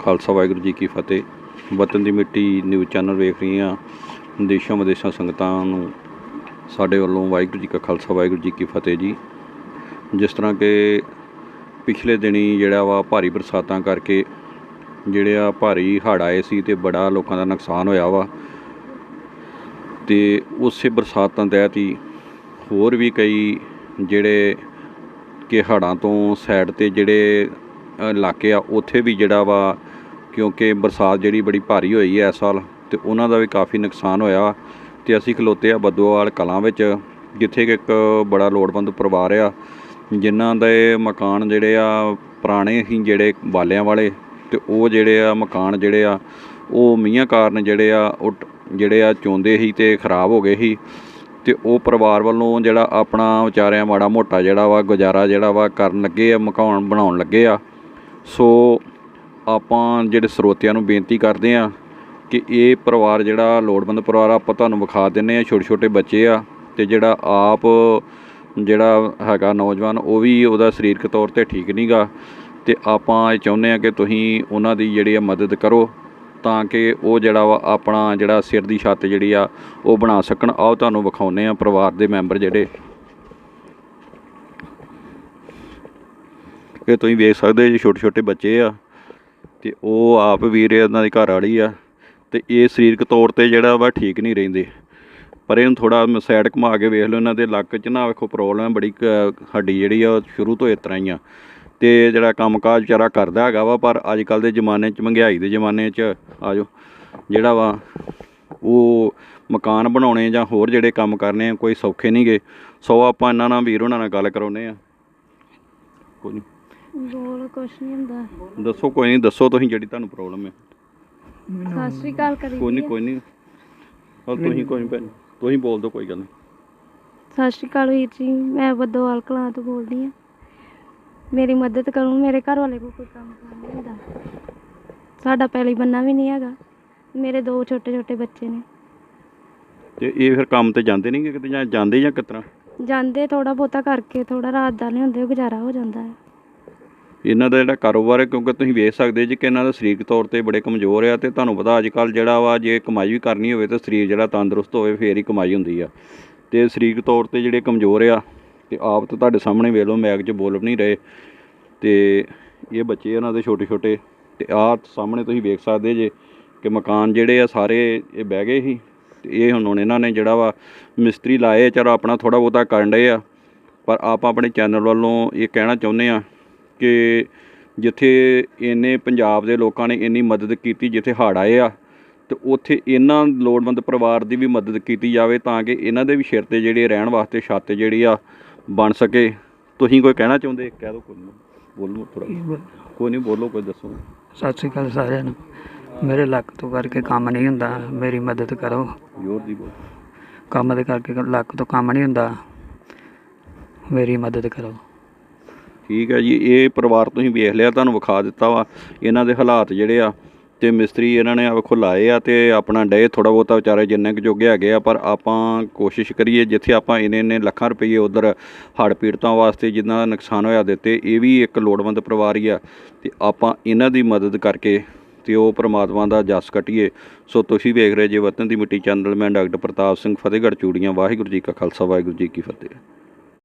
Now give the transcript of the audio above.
ਖਾਲਸਾ ਵਾਹਿਗੁਰੂ ਜੀ ਕੀ ਫਤਿਹ। ਵਤਨ ਦੀ ਮਿੱਟੀ news channel ਵੇਖ ਰਹੀਆਂ ਦੇਸ਼ਾਂ ਵਿਦੇਸ਼ਾਂ ਸੰਗਤਾਂ ਨੂੰ ਸਾਡੇ ਵੱਲੋਂ ਵਾਹਿਗੁਰੂ ਜੀ ਕਾ ਖਾਲਸਾ, ਵਾਹਿਗੁਰੂ ਜੀ ਕੀ ਫਤਿਹ ਜੀ। ਜਿਸ ਤਰ੍ਹਾਂ ਕਿ ਪਿਛਲੇ ਦਿਨੀ ਜਿਹੜਾ ਵਾ ਭਾਰੀ ਬਰਸਾਤਾਂ ਕਰਕੇ ਜਿਹੜੇ ਆ ਭਾਰੀ ਹੜ੍ਹ ਆਏ ਸੀ ਤੇ ਬੜਾ ਲੋਕਾਂ ਦਾ ਨੁਕਸਾਨ ਹੋਇਆ ਵਾ। ਤੇ ਉਸੇ ਬਰਸਾਤਾਂ ਤਹਿਤ ਹੀ ਹੋਰ ਵੀ ਕਈ ਜਿਹੜੇ ਕਿ ਹੜ੍ਹਾਂ ਤੋਂ ਸਾਈਡ ਤੇ ਜਿਹੜੇ ਇਲਾਕੇ ਆ, ਉੱਥੇ ਵੀ ਜਿਹੜਾ ਵਾ ਕਿਉਂਕਿ ਬਰਸਾਤ ਜਿਹੜੀ ਬੜੀ ਭਾਰੀ ਹੋਈ ਹੈ ਇਸ ਸਾਲ ਤੇ ਉਹਨਾਂ ਦਾ ਵੀ ਕਾਫੀ ਨੁਕਸਾਨ ਹੋਇਆ ਤੇ ਅਸੀਂ ਖਲੋਤੇ ਆ ਬੱਦੋਵਾਲ ਕਲਾਂ ਵਿੱਚ, ਜਿੱਥੇ ਕਿ ਇੱਕ ਬੜਾ ਲੋੜਵੰਦ ਪਰਿਵਾਰ ਆ, ਜਿਨ੍ਹਾਂ ਦੇ ਮਕਾਨ ਜਿਹੜੇ ਆ ਪੁਰਾਣੇ ਹੀ ਜਿਹੜੇ ਵਾਲਿਆਂ ਵਾਲੇ ਤੇ ਉਹ ਜਿਹੜੇ ਆ ਮਕਾਨ ਜਿਹੜੇ ਆ, ਉਹ ਮੀਂਹਾਂ ਕਾਰਨ ਜਿਹੜੇ ਆ, ਉਹ ਟ- ਜਿਹੜੇ ਆ ਚੋਂਦੇ ਸੀ ਤੇ ਖਰਾਬ ਹੋ ਗਏ ਸੀ। ਤੇ ਉਹ ਪਰਿਵਾਰ ਵੱਲੋਂ ਜਿਹੜਾ ਆਪਣਾ ਵਿਚਾਰਿਆਂ ਮਾੜਾ ਮੋਟਾ ਜਿਹੜਾ ਵਾ, ਗੁਜ਼ਾਰਾ ਜਿਹੜਾ ਵਾ ਕਰਨ ਲੱਗੇ ਆ, ਮਕਾਨ ਬਣਾਉਣ ਲੱਗੇ ਆ। ਸੋ ਆਪਾਂ ਜਿਹੜੇ ਸਰੋਤਿਆਂ ਨੂੰ ਬੇਨਤੀ ਕਰਦੇ ਆ ਕਿ ਇਹ ਪਰਿਵਾਰ ਜਿਹੜਾ ਲੋੜਵੰਦ ਪਰਿਵਾਰ ਆ, ਆਪਾਂ ਤੁਹਾਨੂੰ ਵਿਖਾ ਦਿੰਨੇ ਆ ਛੋਟੇ ਛੋਟੇ ਬੱਚੇ ਆ ਤੇ ਜਿਹੜਾ ਆਪ ਜਿਹੜਾ ਹੈਗਾ ਨੌਜਵਾਨ ਉਹ ਵੀ ਉਹਦਾ ਸਰੀਰਕ ਤੌਰ ਤੇ ਠੀਕ ਨਹੀਂਗਾ ਤੇ ਆਪਾਂ ਇਹ ਚਾਹੁੰਦੇ ਆ ਕਿ ਤੁਸੀਂ ਉਹਨਾਂ ਦੀ ਜਿਹੜੀ ਆ ਮਦਦ ਕਰੋ ਤਾਂ ਕਿ ਉਹ ਜਿਹੜਾ ਵਾ ਆਪਣਾ ਜਿਹੜਾ ਸਿਰ ਦੀ ਛੱਤ ਜਿਹੜੀ ਆ ਉਹ ਬਣਾ ਸਕਣ। ਆਓ ਤੁਹਾਨੂੰ ਵਿਖਾਉਨੇ ਆ ਪਰਿਵਾਰ ਦੇ ਮੈਂਬਰ ਜਿਹੜੇ। ਇਹ ਤੁਸੀਂ ਵੇਖ ਸਕਦੇ ਜੀ ਛੋਟੇ ਛੋਟੇ ਬੱਚੇ ਆ। ਤੇ ਉਹ ਆਪ ਵੀਰ ਇਹਨਾਂ ਦੀ ਘਰ ਵਾਲੀ ਆ ਤੇ ਇਹ ਸਰੀਰਕ ਤੌਰ ਤੇ ਜਿਹੜਾ ਵਾ ਠੀਕ ਨਹੀਂ ਰਹਿੰਦੇ। ਪਰ ਇਹਨੂੰ ਥੋੜਾ ਸਾਈਡ ਘੁਮਾ ਕੇ ਵੇਖ ਲਓ, ਇਹਨਾਂ ਦੇ ਲੱਕ 'ਚ ਨਾ ਵੇਖੋ ਪ੍ਰੋਬਲਮ ਬੜੀ ਕ- ਹੱਡੀ ਜਿਹੜੀ ਆ, ਉਹ ਸ਼ੁਰੂ ਤੋਂ ਇਸ ਤਰ੍ਹਾਂ ਹੀ ਆ। ਤੇ ਜਿਹੜਾ ਕੰਮਕਾਜ ਵਿਚਾਰਾ ਕਰਦਾ ਹੈਗਾ ਵਾ, ਪਰ ਅੱਜ ਕੱਲ ਦੇ ਜ਼ਮਾਨੇ 'ਚ, ਮਹਿੰਗਾਈ ਦੇ ਜ਼ਮਾਨੇ 'ਚ, ਆਜੋ, ਜਿਹੜਾ ਵਾ, ਉਹ ਮਕਾਨ ਬਣਾਉਣੇ ਜਾਂ ਹੋਰ ਜਿਹੜੇ ਕੰਮ ਕਰਨੇ ਆ, ਕੋਈ ਸੌਖੇ ਨਹੀਂਗੇ ਸੋ ਆਪਾਂ ਇਹਨਾਂ ਨਾਲ ਵੀਰ ਉਹਨਾਂ ਨਾਲ ਗੱਲ ਕਰਾਉਨੇ ਆ। ਕੋਈ ਨਹੀਂ ਬੋਲ ਕੁਛ ਨਹੀਂ ਹੁੰਦਾ। ਦੱਸੋ ਕੋਈ ਨਹੀਂ ਦੱਸੋ ਤੁਸੀਂ ਜਿਹੜੀ ਤੁਹਾਨੂੰ ਪ੍ਰੋਬਲਮ ਹੈ। ਸਤਿ ਸ਼੍ਰੀ ਅਕਾਲ ਕਰੀ ਕੋਈ ਨਹੀਂ ਕੋਈ ਨਹੀਂ। ਹਾਂ ਤੁਸੀਂ ਕੋਈ ਨਹੀਂ ਤੁਸੀਂ ਬੋਲ ਦਿਓ ਕੋਈ ਗੱਲ ਨਹੀਂ ਸਤਿ ਸ਼੍ਰੀ ਅਕਾਲ ਵੀਰ ਜੀ ਮੈਂ ਬੱਦੋਵਾਲ ਕਲਾਂ ਤੋਂ ਬੋਲਦੀ ਹਾਂ ਮੇਰੀ ਮਦਦ ਕਰੋ ਮੇਰੇ ਘਰ ਵਾਲੇ ਕੋਲ ਕੋਈ ਕੰਮ ਕਾਰ ਨਹੀਂ ਹੁੰਦਾ। ਸਾਡਾ ਪਹਿਲੀ ਬੰਨਾ ਵੀ ਨਹੀਂ ਹੈਗਾ। ਮੇਰੇ ਦੋ ਛੋਟੇ ਛੋਟੇ ਬੱਚੇ ਨੇ। ਤੇ ਇਹ ਫਿਰ ਕੰਮ ਤੇ ਜਾਂਦੇ ਨਹੀਂ ਕਿਤੇ ਜਾਂ ਜਾਂਦੇ ਜਾਂ ਕਿਤਨਾ ਜਾਂਦੇ ਥੋੜਾ ਬਹੁਤਾ ਕਰਕੇ ਥੋੜਾ ਰਾਤ ਦਾ ਲਿਆਉਂਦੇ ਗੁਜ਼ਾਰਾ ਹੋ ਜਾਂਦਾ ਹੈ। ਇਹਨਾਂ ਦਾ ਜਿਹੜਾ ਕਾਰੋਬਾਰ ਹੈ, ਕਿਉਂਕਿ ਤੁਸੀਂ ਵੇਖ ਸਕਦੇ ਜੀ ਕਿ ਇਹਨਾਂ ਦਾ ਸਰੀਰਕ ਤੌਰ ਤੇ ਬੜੇ ਕਮਜ਼ੋਰ ਆ ਤੇ ਤੁਹਾਨੂੰ ਪਤਾ ਅੱਜ ਕੱਲ ਜਿਹੜਾ ਵਾ, ਜੇ ਕਮਾਈ ਵੀ ਕਰਨੀ ਹੋਵੇ ਤਾਂ ਸਰੀਰ ਜਿਹੜਾ ਤੰਦਰੁਸਤ ਹੋਵੇ, ਫੇਰ ਹੀ ਕਮਾਈ ਹੁੰਦੀ ਆ। ਤੇ ਸਰੀਰਕ ਤੌਰ ਤੇ ਜਿਹੜੇ ਕਮਜ਼ੋਰ ਆ, ਤੇ ਆਪ ਤਾਂ ਤੁਹਾਡੇ ਸਾਹਮਣੇ ਵੇਖ ਲਓ, ਮੈਗ 'ਚ ਬੋਲ ਵੀ ਨਹੀਂ ਰਹੇ। ਤੇ ਇਹ ਬੱਚੇ ਇਹਨਾਂ ਦੇ ਛੋਟੇ ਛੋਟੇ ਤੇ ਆਹ ਸਾਹਮਣੇ ਤੁਸੀਂ ਵੇਖ ਸਕਦੇ ਜੇ ਕਿ ਮਕਾਨ ਜਿਹੜੇ ਆ ਸਾਰੇ ਇਹ ਬਹਿ ਗਏ ਸੀ। ਤੇ ਇਹ ਹੁਣ ਹੁਣ ਇਹਨਾਂ ਨੇ ਜਿਹੜਾ ਵਾ, ਮਿਸਤਰੀ ਲਾਏ ਚਲੋ ਆਪਣਾ ਥੋੜਾ ਬਹੁਤਾ ਕਰਨ ਡਏ ਆ। ਪਰ ਆਪਾਂ ਆਪਣੇ ਚੈਨਲ ਵੱਲੋਂ ਇਹ ਕਹਿਣਾ ਚਾਹੁੰਦੇ ਆ ਕਿ ਜਿੱਥੇ ਇੰਨੇ ਪੰਜਾਬ ਦੇ ਲੋਕਾਂ ਨੇ ਇੰਨੀ ਮਦਦ ਕੀਤੀ ਜਿੱਥੇ ਹੜ੍ਹ ਆਏ ਆ ਤੇ ਉੱਥੇ ਇਹਨਾਂ ਲੋੜਵੰਦ ਪਰਿਵਾਰ ਦੀ ਵੀ ਮਦਦ ਕੀਤੀ ਜਾਵੇ ਤਾਂ ਕਿ ਇਹਨਾਂ ਦੇ ਵੀ ਸਿਰ ਤੇ ਜਿਹੜੇ ਰਹਿਣ ਵਾਸਤੇ ਛੱਤ ਜਿਹੜੀ ਆ ਬਣ ਸਕੇ। ਤੁਸੀਂ ਕੋਈ ਕਹਿਣਾ ਚਾਹੁੰਦੇ? ਕਹਿ ਦਿਓ ਕੋਈ ਬੋਲੋ ਥੋੜਾ ਕੋਈ ਨਹੀਂ ਬੋਲੋ ਕੋਈ ਦੱਸੋ। ਸਤਿ ਸ਼੍ਰੀ ਅਕਾਲ ਸਾਰਿਆਂ ਨੂੰ। ਮੇਰੇ ਲੱਕ ਤੋਂ ਕਰਕੇ ਕੰਮ ਨਹੀਂ ਹੁੰਦਾ। ਮੇਰੀ ਮਦਦ ਕਰੋ। ਜ਼ੋਰ ਦੀ ਬੋਲ। ਕੰਮ ਦੇ ਕਰਕੇ ਲੱਕ ਤੋਂ ਕੰਮ ਨਹੀਂ ਹੁੰਦਾ। ਮੇਰੀ ਮਦਦ ਕਰੋ। ਠੀਕ ਹੈ ਜੀ, ਇਹ ਪਰਿਵਾਰ ਤੁਸੀਂ ਵੇਖ ਲਿਆ, ਤੁਹਾਨੂੰ ਵਿਖਾ ਦਿੱਤਾ ਵਾ। ਇਹਨਾਂ ਦੇ ਹਾਲਾਤ ਜਿਹੜੇ ਆ ਤੇ ਮਿਸਤਰੀ ਇਹਨਾਂ ਨੇ ਵੇਖੋ ਲਾਏ ਆ ਤੇ ਆਪਣਾ ਡੇ ਥੋੜਾ ਬਹੁਤਾ ਵਿਚਾਰੇ ਜਿੰਨੇ ਕੁ ਜੋਗੇ ਹੈਗੇ ਆ, ਪਰ ਆਪਾਂ ਕੋਸ਼ਿਸ਼ ਕਰੀਏ ਜਿੱਥੇ ਆਪਾਂ ਇੰਨੇ ਇੰਨੇ ਲੱਖਾਂ ਰੁਪਏ ਉਧਰ ਹੜ੍ਹ ਪੀੜਤਾਂ ਵਾਸਤੇ ਜਿਨ੍ਹਾਂ ਦਾ ਨੁਕਸਾਨ ਹੋਇਆ ਦਿੱਤੇ ਇਹ ਵੀ ਇੱਕ ਲੋੜਵੰਦ ਪਰਿਵਾਰ ਹੀ ਆ। ਤੇ ਆਪਾਂ ਇਹਨਾਂ ਦੀ ਮਦਦ ਕਰਕੇ ਤੇ ਉਹ ਪ੍ਰਮਾਤਮਾ ਦਾ ਜਸ ਕਟੀਏ। ਸੋ ਤੁਸੀਂ ਵੇਖ ਰਹੇ ਜੇ ਵਤਨ ਦੀ ਮਿੱਟੀ ਚੈਨਲ ਮੈਂ ਡਾਕਟਰ ਪ੍ਰਤਾਪ ਸਿੰਘ ਫਤਿਹਗੜ੍ਹ ਚੂੜੀਆਂ, ਵਾਹਿਗੁਰੂ ਜੀ ਕਾ ਖਾਲਸਾ, ਵਾਹਿਗੁਰੂ ਜੀ ਕੀ ਫਤਿਹ।